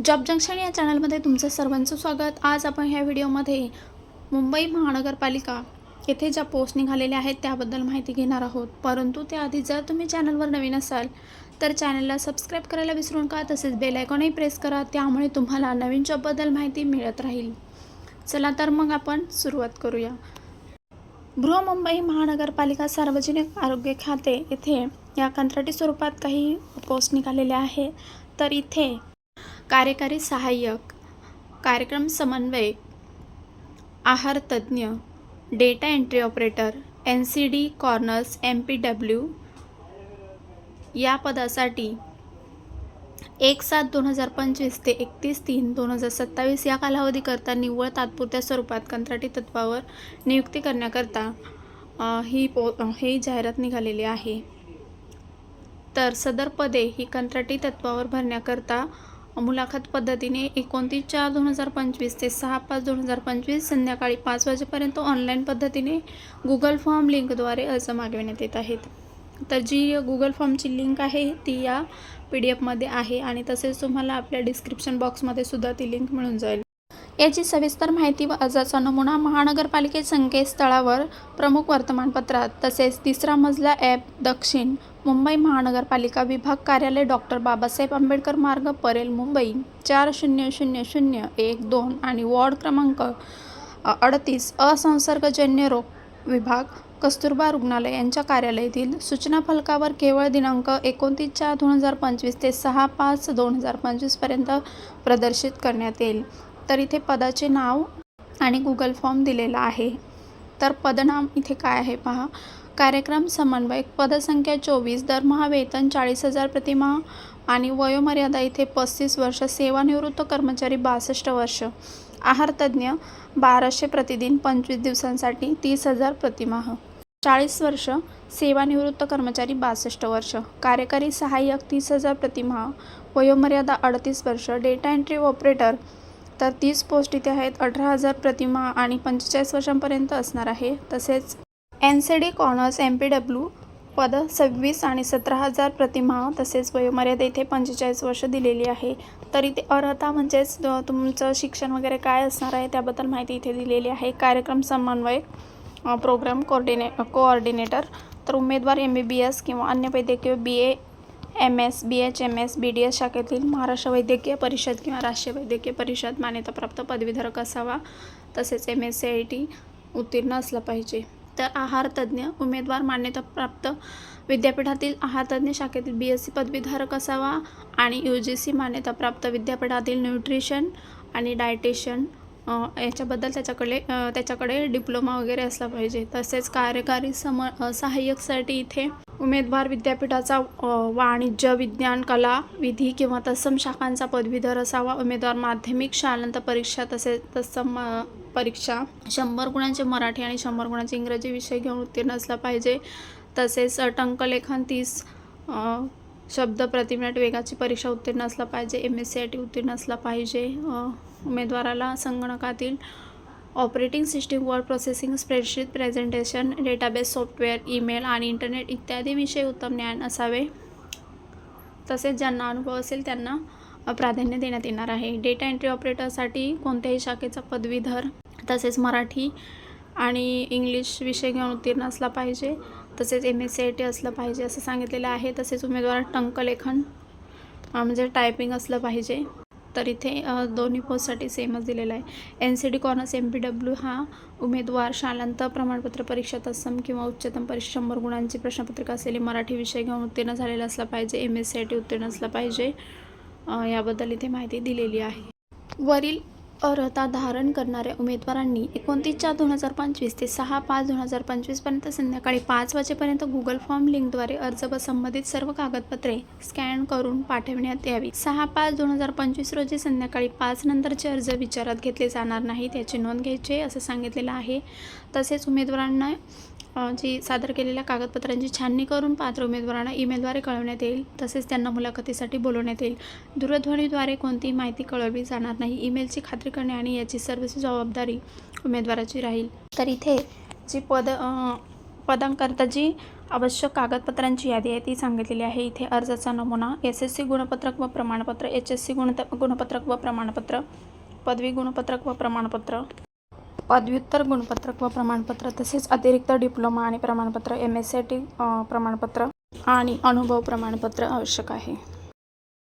Job junction या चॅनलमध्ये तुमचं सर्वांचं स्वागत. आज आपण ह्या व्हिडिओमध्ये मुंबई महानगरपालिका येथे ज्या पोस्ट निघालेल्या आहेत त्याबद्दल माहिती घेणार आहोत. परंतु त्याआधी जर तुम्ही चॅनलवर नवीन असाल तर चॅनलला सबस्क्राईब करायला विसरू नका तसेच बेल आयकॉनही प्रेस करा त्यामुळे तुम्हाला नवीन जॉबबद्दल माहिती मिळत राहील. चला तर मग आपण सुरुवात करूया. बृहमुंबई महानगरपालिका सार्वजनिक आरोग्य खाते येथे या कंत्राटी स्वरूपात काही पोस्ट निघालेल्या आहे. तर इथे कार्यकारी सहाय्यक कार्यक्रम समन्वय आहार तज्ज्ञ data entry operator N C D corners M P W या पदासाठी एक सात दोन हजार पंचवीस ते एकतीस तीन दोन हजार सत्तावीस या कालावधीकरता निव्वळ तात्पुरत्या स्वरूपात कंत्राटी तत्वावर नियुक्ती करण्याकरता ही पो ही जाहिरात निघालेली आहे. तर सदर पदे ही कंत्राटी तत्वावर भरण्याकरता मुलाखत पद्धतीने एकोणतीस चार दोन हजार पंचवीस ते सहा पाच दोन हजार पंचवीस संध्याकाळी पाच वाजेपर्यंत ऑनलाईन पद्धतीने गुगल फॉर्म लिंकद्वारे अर्ज मागविण्यात येत आहेत. तर जी गुगल फॉर्मची लिंक आहे ती या पी डी एफमध्ये आहे आणि तसेच तुम्हाला आपल्या डिस्क्रिप्शन बॉक्समध्ये सुद्धा ती लिंक मिळून जाईल. याची सविस्तर माहिती व अर्जाचा नमुना महानगरपालिके संकेतस्थळावर प्रमुख वर्तमानपत्रात. तसेच तिसरा मजला ॲप दक्षिण मुंबई महानगरपालिका विभाग कार्यालय डॉक्टर बाबासाहेब आंबेडकर मार्ग परेल मुंबई. चार शून्य शून्य शून्य एक दोन आणि वॉर्ड क्रमांक अडतीस असंसर्गजन्य रोग विभाग कस्तुरबा रुग्णालय यांच्या कार्यालयातील सूचना फलकावर केवळ दिनांक एकोणतीस चार दोन हजार पंचवीस ते सहा पाच दोन हजार पंचवीसपर्यंत प्रदर्शित करण्यात येईल. तर इथे पदाचे नाव आणि गुगल फॉर्म दिलेला आहे. तर पदनाम इथे काय आहे पहा? कार्यक्रम समन्वयक पदसंख्या चोवीस दरमहा वेतन चाळीस हजार प्रतिमा आणि वयोमर्यादा इथे पस्तीस वर्ष सेवानिवृत्त कर्मचारी बासष्ट वर्ष. आहारतज्ज्ञ बाराशे प्रतिदिन पंचवीस दिवसांसाठी तीस हजार प्रतिमाह चाळीस वर्ष सेवानिवृत्त कर्मचारी बासष्ट वर्ष. कार्यकारी सहाय्यक तीस हजार प्रतिमाह वयोमर्यादा अडतीस वर्ष. डेटा एंट्री ऑपरेटर तर तीस पोस्ट इथे आहेत. अठरा हजार प्रतिमा आणि पंचेचाळीस वर्षांपर्यंत असणार आहे. तसेच N C D corners M P W पद सव्वीस आणि सतरा हजार प्रतिमा तसेच वयोमर्यादा इथे पंचेचाळीस वर्ष दिलेली आहे. तर इथे अर्हता म्हणजेच तुमचं शिक्षण वगैरे काय असणार आहे त्याबद्दल माहिती इथे दिलेली आहे. कार्यक्रम समन्वयक प्रोग्राम कोऑर्डिने कोऑर्डिनेटर तर उमेदवार एम बी बी एस किंवा अन्य वैद्यकीय B A M S B H M S B D S शाखेतील महाराष्ट्र वैद्यकीय परिषद किंवा राष्ट्रीय वैद्यकीय परिषद मान्यताप्राप्त पदवीधारक असावा. तसेच M S C I T उत्तीर्ण असला पाहिजे. तर आहार तज्ज्ञ उमेदवार मान्यताप्राप्त विद्यापीठातील आहार तज्ज्ञ शाखेतील बी एस सी पदवीधारक असावा आणि यू जी सी मान्यताप्राप्त विद्यापीठातील न्यूट्रिशन आणि डायटेशन याच्याबद्दल त्याच्याकडे त्याच्याकडे डिप्लोमा वगैरे असला पाहिजे. तसेच कार्यकारी सम सहाय्यकसाठी इथे उमेदवार विद्यापीठाचा वाणिज्य विज्ञान कला विधी किंवा तत्सम शाखांचा पदवीधर असावा. उमेदवार माध्यमिक शालांत परीक्षा तसेच तत्सम परीक्षा. शंभर गुणांचे मराठी आणि शंभर गुणांचे इंग्रजी विषय घेऊन उत्तीर्ण असला पाहिजे. तसेच टंकलेखन तीस शब्द प्रति मिनिट वेगाची परीक्षा उत्तीर्ण असला पाहिजे. M S C I T उत्तीर्ण असला पाहिजे. उमेदवाराला संगणकातील operating system word processing spreadsheet presentation database software email आणि इंटरनेट इत्यादी विषय उत्तम ज्ञान असावे. तसेच ज्यांना अनुभव असेल त्यांना प्राधान्य देण्यात येणार आहे. डेटा एंट्री ऑपरेटरसाठी कोणत्याही शाखेचा पदवीधर तसेच मराठी आणि इंग्लिश विषय घेऊन उत्तीर्ण असला पाहिजे तसेच M S C I T असलं पाहिजे असं सांगितलेलं आहे. तसेच उमेदवार टंकलेखन म्हणजे टायपिंग असलं पाहिजे. तर इथे दोन्ही पोस्टसाठी सेमच दिलेला आहे. N C D corners M P W हा उमेदवार शालांत प्रमाणपत्र परीक्षा तत्सम किंवा उच्चतम परीक्षा शंभर गुणांची प्रश्नपत्रिका असलेली मराठी विषय घेऊन उत्तीर्ण झालेला असला पाहिजे. M S C I T उत्तीर्ण असला पाहिजे. याबद्दल इथे माहिती दिलेली आहे. वरील अर्हता धारण करणाऱ्या उमेदवारांनी एकोणतीस चार दोन हजार पंचवीस ते सहा पाच दोन हजार पंचवीसपर्यंत संध्याकाळी पाच वाजेपर्यंत गुगल फॉर्म लिंकद्वारे अर्ज व संबंधित सर्व कागदपत्रे स्कॅन करून पाठविण्यात यावी. सहा पाच दोन हजार पंचवीस रोजी संध्याकाळी पाच नंतरचे अर्ज विचारात घेतले जाणार नाहीत याची नोंद घ्यायची आहे असं सांगितलेलं आहे. तसेच उमेदवारांना जी सादर केलेल्या कागदपत्रांची छाननी करून पात्र उमेदवारांना ईमेलद्वारे कळवण्यात येईल. तसेच त्यांना मुलाखतीसाठी बोलवण्यात येईल. दूरध्वनीद्वारे कोणतीही माहिती कळवली जाणार नाही ईमेलची खात्री करणे आणि याची सर्वची जबाबदारी उमेदवाराची राहील. तर इथे जी पद पदांकरता जी आवश्यक कागदपत्रांची यादी आहे ती सांगितलेली आहे. इथे अर्जाचा नमुना एस एस सी गुणपत्रक व प्रमाणपत्र एच एस सी गुण गुणपत्रक व प्रमाणपत्र पदवी गुणपत्रक व प्रमाणपत्र. पदव्युत्तर गुणपत्रक व प्रमाणपत्र तसेच अतिरिक्त डिप्लोमा आणि प्रमाणपत्र एम एस सी टी प्रमाणपत्र आणि अनुभव प्रमाणपत्र आवश्यक आहे.